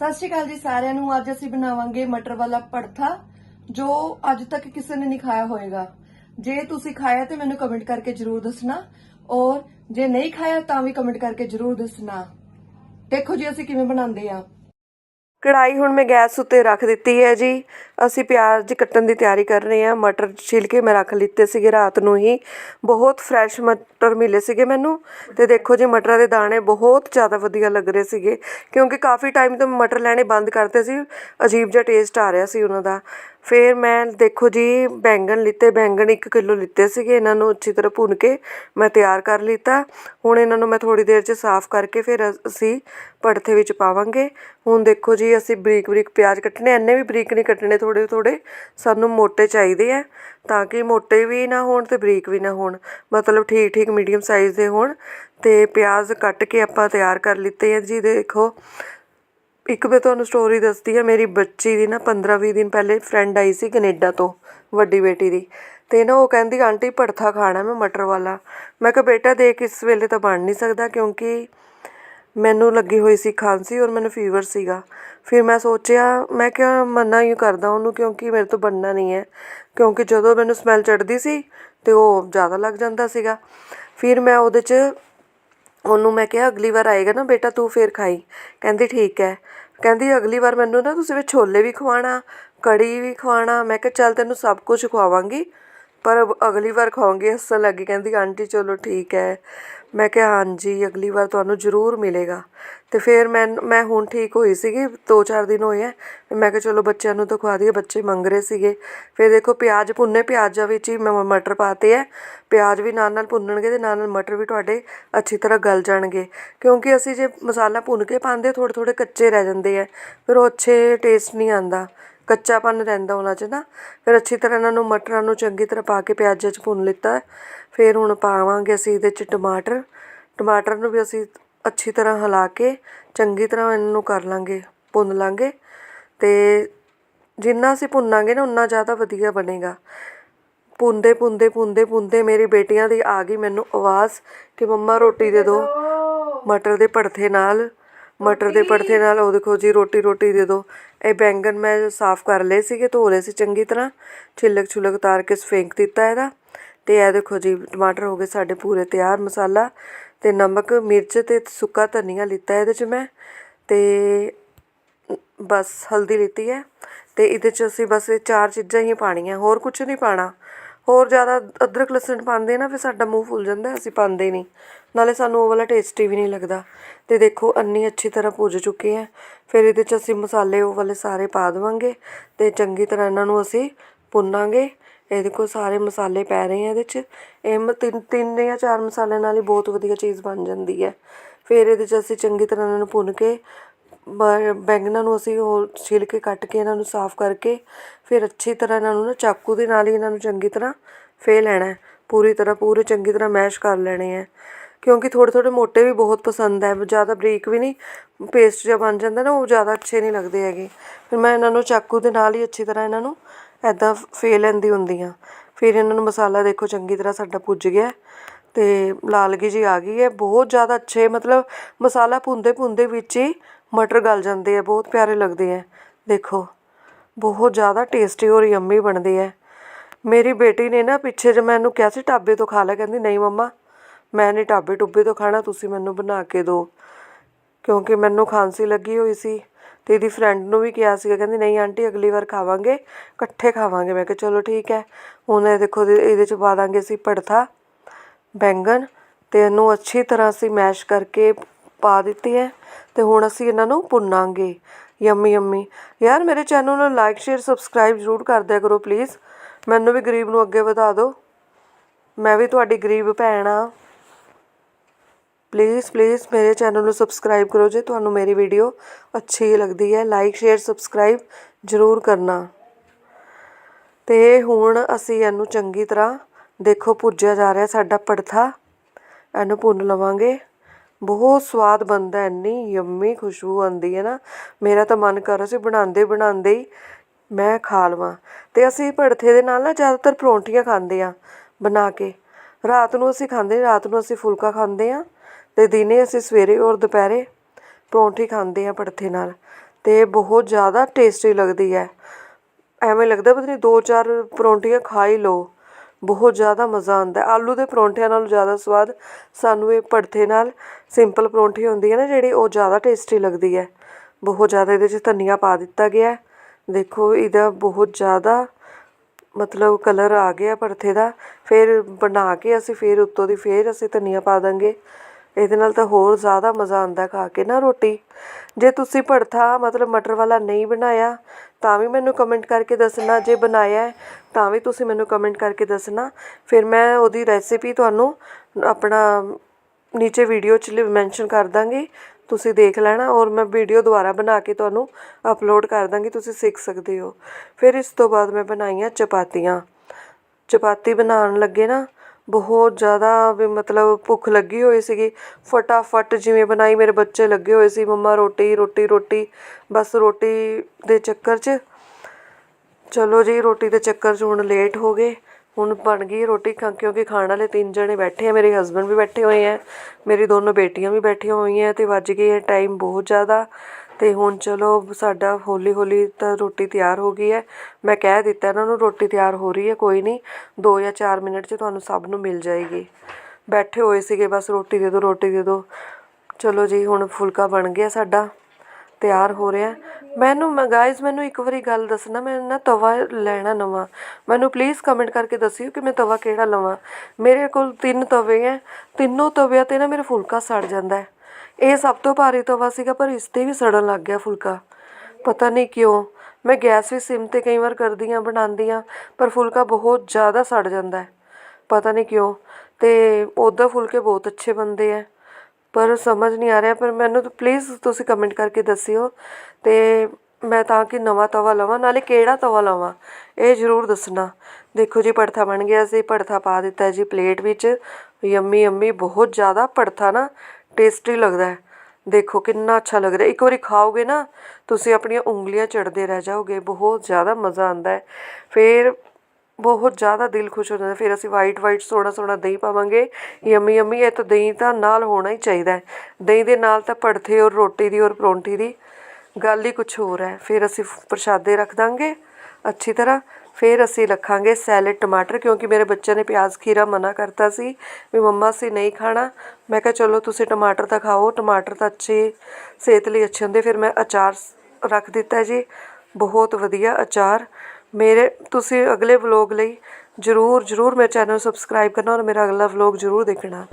ਸਤਿ ਸ਼੍ਰੀ ਅਕਾਲ ਜੀ ਸਾਰਿਆਂ ਨੂੰ। ਅੱਜ ਅਸੀਂ ਬਣਾਵਾਂਗੇ ਮਟਰ ਵਾਲਾ ਪੜਥਾ ਜੋ ਅੱਜ ਤੱਕ ਕਿਸੇ ਨੇ ਨਹੀਂ ਖਾਇਆ ਹੋਵੇਗਾ ਜੇ ਤੁਸੀਂ ਖਾਇਆ ਤੇ ਮੈਨੂੰ ਕਮੈਂਟ ਕਰਕੇ ਜਰੂਰ ਦੱਸਣਾ। ਔਰ ਜੇ ਨਹੀਂ ਖਾਇਆ ਤਾਂ ਵੀ ਕਮੈਂਟ ਕਰਕੇ ਜਰੂਰ ਦੱਸਣਾ। ਦੇਖੋ ਜੀ, ਅਸੀਂ ਕਿਵੇਂ ਬਣਾਉਂਦੇ ਆ ਕੜਾਈ ਹੁਣ ਮੈਂ ਗੈਸ ਉੱਤੇ ਰੱਖ ਦਿੱਤੀ ਹੈ ਜੀ। ਅਸੀਂ ਪਿਆਜ਼ ਕੱਟਣ ਦੀ ਤਿਆਰੀ ਕਰ ਰਹੇ ਹਾਂ। ਮਟਰ ਛਿਲ ਕੇ ਮੈਂ ਰੱਖ ਲਿੱਤੇ ਸੀਗੇ ਰਾਤ ਨੂੰ ਹੀ। ਬਹੁਤ ਫਰੈਸ਼ ਮਟਰ ਮਿਲੇ ਸੀਗੇ ਮੈਨੂੰ। ਤੇ ਦੇਖੋ ਜੀ, ਮਟਰਾਂ ਦੇ ਦਾਣੇ ਬਹੁਤ ਜ਼ਿਆਦਾ ਵਧੀਆ ਲੱਗ ਰਹੇ ਸੀਗੇ। ਕਿਉਂਕਿ ਕਾਫੀ ਟਾਈਮ ਤੋਂ ਮਟਰ ਲੈਣੇ ਬੰਦ ਕਰਤੇ ਸੀ। ਅਜੀਬ ਜਿਹਾ ਟੇਸਟ ਆ ਰਿਹਾ ਸੀ ਉਹਨਾਂ ਦਾ। ਫਿਰ ਮੈਂ, ਦੇਖੋ ਜੀ, ਬੈਂਗਣ ਲਿੱਤੇ, ਬੈਂਗਣ ਇੱਕ ਕਿਲੋ ਲਿੱਤੇ ਸੀਗੇ, ਇਹਨਾਂ ਨੂੰ ਅੱਛੀ ਤਰ੍ਹਾਂ ਭੁੰਨ ਕੇ ਮੈਂ ਤਿਆਰ ਕਰ ਲਿੱਤਾ। ਹੁਣ ਇਹਨਾਂ ਨੂੰ ਮੈਂ ਥੋੜੀ ਦੇਰ 'ਚ ਸਾਫ਼ ਕਰਕੇ ਫਿਰ ਅਸੀਂ ਪੜਥੇ ਵਿੱਚ ਪਾਵਾਂਗੇ। ਹੁਣ ਦੇਖੋ ਜੀ, ਅਸੀਂ ਬਰੀਕ ਬਰੀਕ ਪਿਆਜ਼ ਕੱਟਣੇ ਐਨੇ ਵੀ ਬਰੀਕ ਨਹੀਂ ਕੱਟਣੇ ਥੋੜੇ ਥੋੜੇ ਸਾਨੂੰ ਮੋਟੇ ਚਾਹੀਦੇ ਆ, ਤਾਂ ਕਿ ਮੋਟੇ ਵੀ ਨਾ ਹੋਣ ਤੇ ਬਰੀਕ ਵੀ ਨਾ ਹੋਣ। ਮਤਲਬ ਠੀਕ ਠੀਕ ਮੀਡੀਅਮ ਸਾਈਜ਼ ਦੇ ਹੋਣ। ਤੇ ਪਿਆਜ਼ ਕੱਟ ਕੇ ਆਪਾਂ ਤਿਆਰ ਕਰ ਲਿੱਤੇ ਆ ਜੀ, ਦੇਖੋ। ਇੱਕ ਮੈਂ ਤੁਹਾਨੂੰ ਸਟੋਰੀ ਦੱਸਦੀ ਆ ਮੇਰੀ ਬੱਚੀ ਦੀ ਨਾ 15-20 ਦਿਨ ਪਹਿਲੇ ਫਰੈਂਡ ਆਈ ਸੀ ਕੈਨੇਡਾ ਤੋਂ, ਵੱਡੀ ਬੇਟੀ ਦੀ। ਤੇ ਨਾ ਉਹ ਕਹਿੰਦੀ, ਆਂਟੀ, ਭੜਥਾ ਖਾਣਾ ਮੈਂ ਮਟਰ ਵਾਲਾ। ਮੈਂ ਕਿਹਾ, ਬੇਟਾ, ਦੇਖ, ਇਸ ਵੇਲੇ ਤਾਂ ਬਣ ਨਹੀਂ ਸਕਦਾ ਕਿਉਂਕਿ ਮੈਨੂੰ ਲੱਗੀ ਹੋਈ ਸੀ ਖਾਂਸੀ ਔਰ ਮੈਨੂੰ ਫੀਵਰ ਸੀਗਾ। ਫਿਰ ਮੈਂ ਸੋਚਿਆ, ਮੈਂ ਕਿਹਾ, ਮਨਾ ਹੀ ਕਰਦਾ ਉਹਨੂੰ ਕਿਉਂਕਿ ਮੇਰੇ ਤੋਂ ਬਣਨਾ ਨਹੀਂ ਹੈ। ਕਿਉਂਕਿ ਜਦੋਂ ਮੈਨੂੰ ਸਮੈਲ ਚੜਦੀ ਸੀ ਤੇ ਉਹ ਜ਼ਿਆਦਾ ਲੱਗ ਜਾਂਦਾ ਸੀਗਾ। ਫਿਰ ਮੈਂ ਉਹਦੇ 'ਚ ਉਹਨੂੰ ਮੈਂ ਕਿਹਾ, ਅਗਲੀ ਵਾਰ ਆਏਗਾ ਨਾ ਬੇਟਾ, ਤੂੰ ਫੇਰ ਖਾਈ। ਕਹਿੰਦੀ, ਠੀਕ ਹੈ। ਕਹਿੰਦੀ ਅਗਲੀ ਵਾਰ ਮੈਨੂੰ ਨਾ ਤੁਸੀਂ ਵਿੱਚ ਛੋਲੇ ਵੀ ਖਵਾਣਾ ਕੜੀ ਵੀ ਖਵਾਣਾ ਮੈਂ ਕਿਹਾ ਚੱਲ ਤੈਨੂੰ ਸਭ ਕੁਝ ਖਵਾਵਾਂਗੀ। ਪਰ ਅਗਲੀ ਵਾਰ ਖਵਾਉਂਗੀ ਹੱਸਣ ਲੱਗੀ, ਕਹਿੰਦੀ, ਆਂਟੀ, ਚਲੋ ਠੀਕ ਹੈ। ਮੈਂ ਕਿਹਾ, ਹਾਂਜੀ, ਅਗਲੀ ਵਾਰ ਤੁਹਾਨੂੰ ਜ਼ਰੂਰ ਮਿਲੇਗਾ। ਤੇ ਫਿਰ ਮੈਂ ਮੈਂ ਹੁਣ ਠੀਕ ਹੋਈ ਸੀਗੀ 2-4 ਦਿਨ ਹੋਏ ਆ ਮੈਂ ਕਿਹਾ, ਚਲੋ, ਬੱਚਿਆਂ ਨੂੰ ਤਾਂ ਖਵਾ ਦਈਏ, ਬੱਚੇ ਮੰਗ ਰਹੇ ਸੀਗੇ। ਫਿਰ ਦੇਖੋ, ਪਿਆਜ਼ ਭੁੰਨੇ, ਪਿਆਜ਼ਾਂ ਵਿੱਚ ਹੀ ਮੈਂ, ਮਟਰ ਪਾਤੇ ਆ ਪਿਆਜ਼ ਵੀ ਨਾਲ ਨਾਲ ਭੁੰਨਣਗੇ ਤੇ ਨਾਲ ਨਾਲ ਮਟਰ ਵੀ ਤੁਹਾਡੇ ਅੱਛੀ ਤਰ੍ਹਾਂ ਗਲ ਜਾਣਗੇ। ਕਿਉਂਕਿ ਅਸੀਂ ਜੇ ਮਸਾਲਾ ਭੁੰਨ ਕੇ ਪਾਉਂਦੇ ਥੋੜੇ ਥੋੜੇ ਕੱਚੇ ਰਹਿ ਜਾਂਦੇ ਆ ਫਿਰ ਉਹ ਅੱਛੇ ਟੇਸਟ ਨਹੀਂ ਆਂਦਾ ਕੱਚਾਪਨ ਰਹਿੰਦਾ ਉਹਨਾਂ 'ਚ ਨਾ। ਫਿਰ ਅੱਛੀ ਤਰ੍ਹਾਂ ਇਹਨਾਂ ਨੂੰ ਮਟਰਾਂ ਨੂੰ ਚੰਗੀ ਤਰ੍ਹਾਂ ਪਾ ਕੇ ਪਿਆਜ਼ਾਂ 'ਚ ਭੁੰਨ ਲਿੱਤਾ। ਫਿਰ ਹੁਣ ਪਾਵਾਂਗੇ ਅਸੀਂ ਇਹਦੇ 'ਚ ਟਮਾਟਰ। ਟਮਾਟਰ ਨੂੰ ਵੀ ਅਸੀਂ ਅੱਛੀ ਤਰ੍ਹਾਂ ਹਿਲਾ ਕੇ ਚੰਗੀ ਤਰ੍ਹਾਂ ਇਹਨਾਂ ਨੂੰ ਕਰ ਲਾਂਗੇ, ਭੁੰਨ ਲਾਂਗੇ। ਤੇ ਜਿੰਨਾ ਅਸੀਂ ਭੁੰਨਾਂਗੇ ਨਾ, ਉਨਾ ਜ਼ਿਆਦਾ ਵਧੀਆ ਬਣੇਗਾ। ਭੁੰਨਦੇ ਭੁੰਦੇ ਭੁੰਨਦੇ ਭੁੰਦੇ ਮੇਰੀ ਬੇਟੀਆਂ ਦੀ ਆ ਗਈ ਮੈਨੂੰ ਆਵਾਜ਼ ਕਿ ਮੰਮਾ ਰੋਟੀ ਦੇ ਦਿਓ। ਮਟਰ ਦੇ ਭੜਥੇ ਨਾਲ। ਮਟਰ ਦੇ ਭੜਥੇ ਨਾਲ ਉਹ ਦੇਖੋ ਜੀ, ਰੋਟੀ ਰੋਟੀ ਦੇ ਦਿਓ ਇਹ ਬੈਂਗਣ ਮੈਂ ਸਾਫ਼ ਕਰ ਲਏ ਸੀਗੇ, ਧੋ ਲਏ ਸੀ ਚੰਗੀ ਤਰ੍ਹਾਂ। ਛਿਲਕ ਛੁਲਕ ਤਾਰ ਕੇ ਫੇਂਕ ਦਿੱਤਾ ਇਹਦਾ। ਤੇ ਇਹ ਦੇਖੋ ਜੀ, ਟਮਾਟਰ ਹੋ ਗਏ ਸਾਡੇ ਪੂਰੇ ਤਿਆਰ ਮਸਾਲਾ। ਤੇ ਨਮਕ, ਮਿਰਚ ਤੇ ਸੁੱਕਾ ਧਨੀਆ ਲਿੱਤਾ ਇਹਦੇ 'ਚ ਮੈਂ। ਤੇ ਬਸ ਹਲਦੀ ਲਿੱਤੀ ਹੈ। ਤੇ ਇਹਦੇ 'ਚ ਅਸੀਂ ਬਸ ਇਹ ਚਾਰ ਚੀਜ਼ਾਂ ਹੀ ਪਾਣੀਆਂ ਹੋਰ ਕੁਝ ਨਹੀਂ ਪਾਣਾ ਹੋਰ ਜ਼ਿਆਦਾ ਅਦਰਕ ਲਸਣ ਪਾਉਂਦੇ ਨਾ, ਫਿਰ ਸਾਡਾ ਮੂੰਹ ਫੁੱਲ ਜਾਂਦਾ, ਅਸੀਂ ਪਾਉਂਦੇ ਨਹੀਂ। ਨਾਲੇ ਸਾਨੂੰ ਉਹ ਵਾਲਾ ਟੇਸਟੀ ਵੀ ਨਹੀਂ ਲੱਗਦਾ। ਤੇ ਦੇਖੋ ਅੰਨੀ ਅੱਛੀ ਤਰ੍ਹਾਂ ਭੁੱਜ ਚੁੱਕੀ ਹੈ ਫਿਰ ਇਹਦੇ 'ਚ ਅਸੀਂ ਮਸਾਲੇ ਉਹ ਵਾਲੇ ਸਾਰੇ ਪਾ ਦੇਵਾਂਗੇ ਤੇ ਚੰਗੀ ਤਰ੍ਹਾਂ ਇਹਨਾਂ ਨੂੰ ਅਸੀਂ ਭੁੰਨਾਂਗੇ। ਇਹ ਦੇਖੋ, ਸਾਰੇ ਮਸਾਲੇ ਪੈ ਰਹੇ ਆ ਇਹਦੇ 'ਚ। ਇਹ ਮ- ਤਿੰਨ ਤਿੰਨ ਜਾਂ ਚਾਰ ਮਸਾਲਿਆਂ ਨਾਲ ਹੀ ਬਹੁਤ ਵਧੀਆ ਚੀਜ਼ ਬਣ ਜਾਂਦੀ ਹੈ। ਫਿਰ ਇਹਦੇ 'ਚ ਅਸੀਂ ਚੰਗੀ ਤਰ੍ਹਾਂ ਇਹਨਾਂ ਨੂੰ ਭੁੰਨ ਕੇ ਬ- ਬੈਂਗਣਾਂ ਨੂੰ ਅਸੀਂ ਉਹ ਛਿੱਲ ਕੇ ਕੱਟ ਕੇ ਇਹਨਾਂ ਨੂੰ ਸਾਫ਼ ਕਰਕੇ ਫਿਰ ਅੱਛੀ ਤਰ੍ਹਾਂ ਇਹਨਾਂ ਨੂੰ ਨਾ ਚਾਕੂ ਦੇ ਨਾਲ ਹੀ ਇਹਨਾਂ ਨੂੰ ਚੰਗੀ ਤਰ੍ਹਾਂ ਫੇ ਲੈਣਾ ਪੂਰੀ ਤਰ੍ਹਾਂ, ਪੂਰੇ ਚੰਗੀ ਤਰ੍ਹਾਂ ਮੈਸ਼ ਕਰ ਲੈਣੇ ਹੈ। ਕਿਉਂਕਿ ਥੋੜ੍ਹੇ ਥੋੜ੍ਹੇ ਮੋਟੇ ਵੀ ਬਹੁਤ ਪਸੰਦ ਹੈ, ਜ਼ਿਆਦਾ ਬਰੀਕ ਵੀ ਨਹੀਂ, ਪੇਸਟ ਜਿਹਾ ਬਣ ਜਾਂਦਾ ਨਾ, ਉਹ ਜ਼ਿਆਦਾ ਅੱਛੇ ਨਹੀਂ ਲੱਗਦੇ ਹੈਗੇ। ਫਿਰ ਮੈਂ ਇਹਨਾਂ ਨੂੰ ਚਾਕੂ ਦੇ ਨਾਲ ਹੀ ਅੱਛੀ ਤਰ੍ਹਾਂ ਇਹਨਾਂ ਨੂੰ ਇੱਦਾਂ ਫੇ ਲੈਂਦੀ ਹੁੰਦੀ ਹਾਂ। ਫਿਰ ਇਹਨਾਂ ਨੂੰ ਮਸਾਲਾ ਦੇਖੋ ਚੰਗੀ ਤਰ੍ਹਾਂ ਸਾਡਾ ਪੁੱਜ ਗਿਆ ਅਤੇ ਤੇ ਲਾਲਗੀ ਜੀ ਆ ਗਈ ਹੈ। ਬਹੁਤ ਜ਼ਿਆਦਾ ਅੱਛੇ ਮਤਲਬ ਮਸਾਲਾ ਭੁੰਦੇ ਭੁੰਦੇ ਵਿੱਚ ਹੀ ਮਟਰ ਗਲ ਜਾਂਦੇ ਆ, ਬਹੁਤ ਪਿਆਰੇ ਲੱਗਦੇ ਆ। ਦੇਖੋ, ਬਹੁਤ ਜ਼ਿਆਦਾ ਟੇਸਟੀ ਔਰ ਯੰਮੀ ਬਣਦੇ ਆ। ਮੇਰੀ ਬੇਟੀ ਨੇ ਨਾ ਪਿੱਛੇ ਜੇ ਮੈਨੂੰ ਕਿਹਾ ਸੀ, ਢਾਬੇ ਤੋਂ ਖਾ ਲੈ, ਕਹਿੰਦੀ, ਨਹੀਂ ਮੰਮਾ, ਮੈਂ ਨਹੀਂ ਢਾਬੇ ਟੁੱਬੇ ਤੋਂ ਖਾਣਾ, ਤੁਸੀਂ ਮੈਨੂੰ ਬਣਾ ਕੇ ਦਿਓ। ਕਿਉਂਕਿ ਮੈਨੂੰ ਖਾਂਸੀ ਲੱਗੀ ਹੋਈ ਸੀ ਤੇ ਇਹਦੀ ਫਰੈਂਡ ਨੂੰ ਵੀ ਕਿਹਾ ਸੀਗਾ, ਕਹਿੰਦੀ, ਨਹੀਂ ਆਂਟੀ, ਅਗਲੀ ਵਾਰ ਖਾਵਾਂਗੇ, ਇਕੱਠੇ ਖਾਵਾਂਗੇ। ਮੈਂ ਕਿਹਾ, ਚਲੋ ਠੀਕ ਹੈ, ਹੁਣ ਇਹ ਦੇਖੋ, ਇਹਦੇ ਚ ਪਾ ਦਾਂਗੇ ਅਸੀਂ ਪੜਥਾ ਬੈਂਗਣ ਤੇ ਇਹਨੂੰ ਅੱਛੀ ਤਰ੍ਹਾਂ ਅਸੀਂ ਮੈਸ਼ ਕਰਕੇ ਪਾ ਦਿੱਤੀ ਹੈ ਤੇ ਹੁਣ ਅਸੀਂ ਇਹਨਾਂ ਨੂੰ ਭੁੰਨਾਂਗੇ। Yummy yummy. ਯਾਰ ਮੇਰੇ ਚੈਨਲ ਨੂੰ ਲਾਈਕ ਸ਼ੇਅਰ ਸਬਸਕ੍ਰਾਈਬ ਜ਼ਰੂਰ ਕਰ ਦਿਆ ਕਰੋ ਪਲੀਜ਼ ਮੈਨੂੰ ਵੀ ਗਰੀਬ ਨੂੰ ਅੱਗੇ ਵਧਾ ਦਿਓ। ਮੈਂ ਵੀ ਤੁਹਾਡੀ ਗਰੀਬ ਭੈਣ ਆ। ਪਲੀਜ਼ ਪਲੀਜ਼ ਮੇਰੇ ਚੈਨਲ ਨੂੰ ਸਬਸਕ੍ਰਾਈਬ ਕਰੋ ਜੇ ਤੁਹਾਨੂੰ ਮੇਰੀ ਵੀਡੀਓ ਅੱਛੀ ਲੱਗਦੀ ਹੈ। ਲਾਈਕ ਸ਼ੇਅਰ ਸਬਸਕ੍ਰਾਈਬ ਜ਼ਰੂਰ ਕਰਨਾ। ਤੇ ਹੁਣ ਅਸੀਂ ਇਹਨੂੰ ਚੰਗੀ ਤਰ੍ਹਾਂ ਦੇਖੋ, ਭੁੱਜਿਆ ਜਾ ਰਿਹਾ ਸਾਡਾ ਪੜਥਾ। ਇਹਨੂੰ ਭੁੰਨ ਲਵਾਂਗੇ। ਬਹੁਤ ਸਵਾਦ ਬਣਦਾ ਇੰਨੀ ਯੰਮੀ ਖੁਸ਼ਬੂ ਆਉਂਦੀ ਹੈ ਨਾ। ਮੇਰਾ ਤਾਂ ਮਨ ਕਰ ਰਿਹਾ ਸੀ ਬਣਾਉਂਦੇ ਬਣਾਉਂਦੇ ਹੀ ਮੈਂ ਖਾ ਲਵਾਂ। ਤੇ ਅਸੀਂ ਭੜਥੇ ਦੇ ਨਾਲ ਨਾ ਜ਼ਿਆਦਾਤਰ ਪਰੌਂਠੀਆਂ ਖਾਂਦੇ ਆ ਬਣਾ ਕੇ। ਰਾਤ ਨੂੰ ਅਸੀਂ ਖਾਂਦੇ, ਰਾਤ ਨੂੰ ਅਸੀਂ ਫੁਲਕਾ ਖਾਂਦੇ ਆ ਤੇ ਦਿਨੇ ਅਸੀਂ ਸਵੇਰੇ ਔਰ ਦੁਪਹਿਰੇ ਪਰੌਂਠੀ ਖਾਂਦੇ ਆ ਭੜਥੇ ਨਾਲ। ਤੇ ਬਹੁਤ ਜ਼ਿਆਦਾ ਟੇਸਟੀ ਲੱਗਦੀ ਹੈ। ਐਵੇਂ ਲੱਗਦਾ ਪਤਾ ਨਹੀਂ ਦੋ ਚਾਰ ਪਰੌਂਠੀਆਂ ਖਾ ਹੀ ਲਓ। ਬਹੁਤ ਜ਼ਿਆਦਾ ਮਜ਼ਾ ਆਉਂਦਾ। ਆਲੂ ਦੇ ਪਰੌਂਠਿਆਂ ਨਾਲੋਂ ਜ਼ਿਆਦਾ ਸਵਾਦ ਸਾਨੂੰ ਇਹ ਭੜਥੇ ਨਾਲ ਸਿੰਪਲ ਪਰੌਂਠੀ ਹੁੰਦੀ ਹੈ ਨਾ, ਜਿਹੜੀ ਉਹ ਜ਼ਿਆਦਾ ਟੇਸਟੀ ਲੱਗਦੀ ਹੈ। ਬਹੁਤ ਜ਼ਿਆਦਾ ਇਹਦੇ 'ਚ ਧਨੀਆ ਪਾ ਦਿੱਤਾ ਗਿਆ ਦੇਖੋ, ਇਹਦਾ ਬਹੁਤ ਜ਼ਿਆਦਾ ਮਤਲਬ ਕਲਰ ਆ ਗਿਆ ਭੜਥੇ ਦਾ। ਫਿਰ ਬਣਾ ਕੇ ਅਸੀਂ ਫਿਰ ਉੱਤੋਂ ਦੀ ਫਿਰ ਅਸੀਂ ਧਨੀਆ ਪਾ ਦਾਂਗੇ। ਇਹਦੇ ਨਾਲ ਤਾਂ ਹੋਰ ਜ਼ਿਆਦਾ ਮਜ਼ਾ ਆਉਂਦਾ ਖਾ ਕੇ ਨਾ ਰੋਟੀ। ਜੇ ਤੁਸੀਂ ਭੜਥਾ ਮਤਲਬ ਮਟਰ ਵਾਲਾ ਨਹੀਂ ਬਣਾਇਆ ਤਾਂ ਵੀ ਮੈਨੂੰ ਕਮੈਂਟ ਕਰਕੇ ਦੱਸਣਾ, ਜੇ ਬਣਾਇਆ ਤਾਂ ਵੀ ਤੁਸੀਂ ਮੈਨੂੰ ਕਮੈਂਟ ਕਰਕੇ ਦੱਸਣਾ। ਫਿਰ ਮੈਂ ਉਹਦੀ ਰੈਸਿਪੀ ਤੁਹਾਨੂੰ ਆਪਣਾ ਨੀਚੇ ਵੀਡੀਓ 'ਚ ਮੈਂਸ਼ਨ ਕਰ ਦਾਂਗੀ। ਤੁਸੀਂ ਦੇਖ ਲੈਣਾ ਔਰ ਮੈਂ ਵੀਡੀਓ ਦੁਬਾਰਾ ਬਣਾ ਕੇ ਤੁਹਾਨੂੰ ਅਪਲੋਡ ਕਰ ਦਾਂਗੀ, ਤੁਸੀਂ ਸਿੱਖ ਸਕਦੇ ਹੋ। ਫਿਰ ਇਸ ਤੋਂ ਬਾਅਦ ਮੈਂ ਬਣਾਈਆਂ ਚਪਾਤੀਆਂ। ਚਪਾਤੀ ਬਣਾਉਣ ਲੱਗੇ ਨਾ ਬਹੁਤ ਜ਼ਿਆਦਾ ਵੀ ਮਤਲਬ ਭੁੱਖ ਲੱਗੀ ਹੋਈ ਸੀਗੀ। ਫਟਾਫਟ ਜਿਵੇਂ ਬਣਾਈ ਮੇਰੇ ਬੱਚੇ ਲੱਗੇ ਹੋਏ ਸੀ, ਮੰਮਾ ਰੋਟੀ ਰੋਟੀ ਰੋਟੀ, ਬਸ ਰੋਟੀ ਦੇ ਚੱਕਰ 'ਚ। ਚਲੋ ਜੀ, ਰੋਟੀ ਦੇ ਚੱਕਰ 'ਚ ਹੁਣ ਲੇਟ ਹੋ ਗਏ। ਹੁਣ ਬਣ ਗਈ ਰੋਟੀ ਕਿਉਂਕਿ ਖਾਣ ਵਾਲੇ ਤਿੰਨ ਜਣੇ ਬੈਠੇ ਆ, ਮੇਰੇ ਹਸਬੰਡ ਵੀ ਬੈਠੇ ਹੋਏ ਆ, ਮੇਰੀ ਦੋਨੋਂ ਬੇਟੀਆਂ ਵੀ ਬੈਠੀਆਂ ਹੋਈਆਂ ਤੇ ਵੱਜ ਗਏ ਹੈ ਟਾਈਮ ਬਹੁਤ ਜ਼ਿਆਦਾ। ਅਤੇ ਹੁਣ ਚਲੋ ਸਾਡਾ ਹੌਲੀ ਹੌਲੀ ਤਾਂ ਰੋਟੀ ਤਿਆਰ ਹੋ ਗਈ ਹੈ। ਮੈਂ ਕਹਿ ਦਿੱਤਾ ਇਹਨਾਂ ਨੂੰ, ਰੋਟੀ ਤਿਆਰ ਹੋ ਰਹੀ ਹੈ, ਕੋਈ ਨਹੀਂ, ਦੋ ਜਾਂ ਚਾਰ ਮਿੰਟ 'ਚ ਤੁਹਾਨੂੰ ਸਭ ਨੂੰ ਮਿਲ ਜਾਏਗੀ। ਬੈਠੇ ਹੋਏ ਸੀਗੇ, ਬਸ ਰੋਟੀ ਦੇ ਦਿਓ, ਰੋਟੀ ਦੇ ਦਿਓ। ਚਲੋ ਜੀ, ਹੁਣ ਫੁਲਕਾ ਬਣ ਗਿਆ ਸਾਡਾ, ਤਿਆਰ ਹੋ ਰਿਹਾ। ਮੈਨੂੰ ਮੈਂ ਗਾਇਜ਼ ਮੈਨੂੰ ਇੱਕ ਵਾਰੀ ਗੱਲ ਦੱਸਣਾ, ਮੈਂ ਨਾ ਤਵਾ ਲੈਣਾ ਨਵਾਂ। ਮੈਨੂੰ ਪਲੀਜ਼ ਕਮੈਂਟ ਕਰਕੇ ਦੱਸਿਓ ਕਿ ਮੈਂ ਤਵਾ ਕਿਹੜਾ ਲਵਾਂ। ਮੇਰੇ ਕੋਲ ਤਿੰਨ ਤਵੇ ਹੈ, ਤਿੰਨੋਂ ਤਵਿਆਂ ਤੇ ਨਾ ਮੇਰਾ ਫੁਲਕਾ ਸੜ ਜਾਂਦਾ ਹੈ। ਇਹ ਸਭ ਤੋਂ ਭਾਰੀ ਤਵਾ ਸੀਗਾ, ਪਰ ਇਸ ਤੇ ਵੀ ਸੜਨ ਲੱਗ ਗਿਆ ਫੁਲਕਾ। ਪਤਾ ਨਹੀਂ ਕਿਉਂ, ਮੈਂ ਗੈਸ ਵੀ ਸਿਮ ਤੇ ਕਈ ਵਾਰ ਕਰਦੀ ਹਾਂ, ਬਣਾਉਂਦੀ ਹਾਂ, ਪਰ ਫੁਲਕਾ ਬਹੁਤ ਜ਼ਿਆਦਾ ਸੜ ਜਾਂਦਾ ਪਤਾ ਨਹੀਂ ਕਿਉਂ ਅਤੇ ਉੱਦਾਂ ਫੁਲਕੇ ਬਹੁਤ ਅੱਛੇ ਬਣਦੇ ਆ ਪਰ ਸਮਝ ਨਹੀਂ ਆ ਰਿਹਾ, ਪਰ ਮੈਨੂੰ ਪਲੀਜ਼ ਤੁਸੀਂ ਕਮੈਂਟ ਕਰਕੇ ਦੱਸਿਓ, ਤੇ ਮੈਂ ਤਾਂ ਕਿ ਨਵਾਂ ਤਵਾ ਲਵਾਂ, ਨਾਲੇ ਕਿਹੜਾ ਤਵਾ ਲਵਾਂ, ਇਹ ਜ਼ਰੂਰ ਦੱਸਣਾ। ਦੇਖੋ ਜੀ ਪੜਥਾ ਬਣ ਗਿਆ ਸੀ ਪੜਥਾ ਪਾ ਦਿੱਤਾ ਜੀ ਪਲੇਟ ਵਿੱਚ। ਯੰਮੀ ਯੰਮੀ ਬਹੁਤ ਜ਼ਿਆਦਾ ਪੜਥਾ ਨਾ। ਟੇਸਟੀ ਲੱਗਦਾ ਦੇਖੋ ਕਿੰਨਾ ਅੱਛਾ ਲੱਗ ਰਿਹਾ। ਇੱਕ ਵਾਰੀ ਖਾਓਗੇ ਨਾ, ਤੁਸੀਂ ਆਪਣੀਆਂ ਉਂਗਲੀਆਂ ਚੜਦੇ ਰਹਿ ਜਾਓਗੇ। ਬਹੁਤ ਜ਼ਿਆਦਾ ਮਜ਼ਾ ਆਉਂਦਾ ਹੈ। ਫਿਰ ਬਹੁਤ ਜ਼ਿਆਦਾ ਦਿਲ ਖੁਸ਼ ਹੋ ਜਾਂਦਾ। ਫਿਰ ਅਸੀਂ ਵਾਈਟ ਵਾਈਟ ਸੋਹਣਾ ਸੋਹਣਾ ਦਹੀਂ ਪਾਵਾਂਗੇ। ਯੰਮੀ ਯੰਮੀ ਇਹ ਤਾਂ ਦਹੀਂ ਤਾਂ ਨਾਲ ਹੋਣਾ ਹੀ ਚਾਹੀਦਾ ਹੈ। ਦਹੀਂ ਦੇ ਨਾਲ ਤਾਂ ਭੜਥੇ ਔਰ ਰੋਟੀ ਦੀ ਔਰ ਪਰੌਂਠੀ ਦੀ ਗੱਲ ਹੀ ਕੁਝ ਹੋਰ ਹੈ। ਫਿਰ ਅਸੀਂ ਪ੍ਰਸ਼ਾਦੇ ਰੱਖ ਦਾਂਗੇ। ਅੱਛੀ ਤਰ੍ਹਾਂ ਫਿਰ ਅਸੀਂ ਰੱਖਾਂਗੇ ਸੈਲਡ ਟਮਾਟਰ ਕਿਉਂਕਿ ਮੇਰੇ ਬੱਚੇ ਨੇ ਪਿਆਜ਼ ਖੀਰਾ ਮਨਾ ਕਰਤਾ ਸੀ ਵੀ ਮੰਮਾ ਅਸੀਂ ਨਹੀਂ ਖਾਣਾ। ਮੈਂ ਕਿਹਾ ਚਲੋ ਤੁਸੀਂ ਟਮਾਟਰ ਤਾਂ ਖਾਓ, ਟਮਾਟਰ ਤਾਂ ਅੱਛੇ ਸਿਹਤ ਲਈ ਅੱਛੇ ਹੁੰਦੇ। ਫਿਰ ਮੈਂ ਅਚਾਰ ਰੱਖ ਦਿੱਤਾ ਜੀ। ਬਹੁਤ ਵਧੀਆ ਅਚਾਰ। ਮੇਰੇ ਤੁਸੀਂ ਅਗਲੇ ਵਲੋਗ ਲਈ ਜਰੂਰ ਜਰੂਰ ਮੇਰੇ ਚੈਨਲ ਨੂੰ ਸਬਸਕ੍ਰਾਈਬ ਕਰਨਾ ਔਰ ਮੇਰਾ ਅਗਲਾ ਵਲੋਗ ਜਰੂਰ ਦੇਖਣਾ।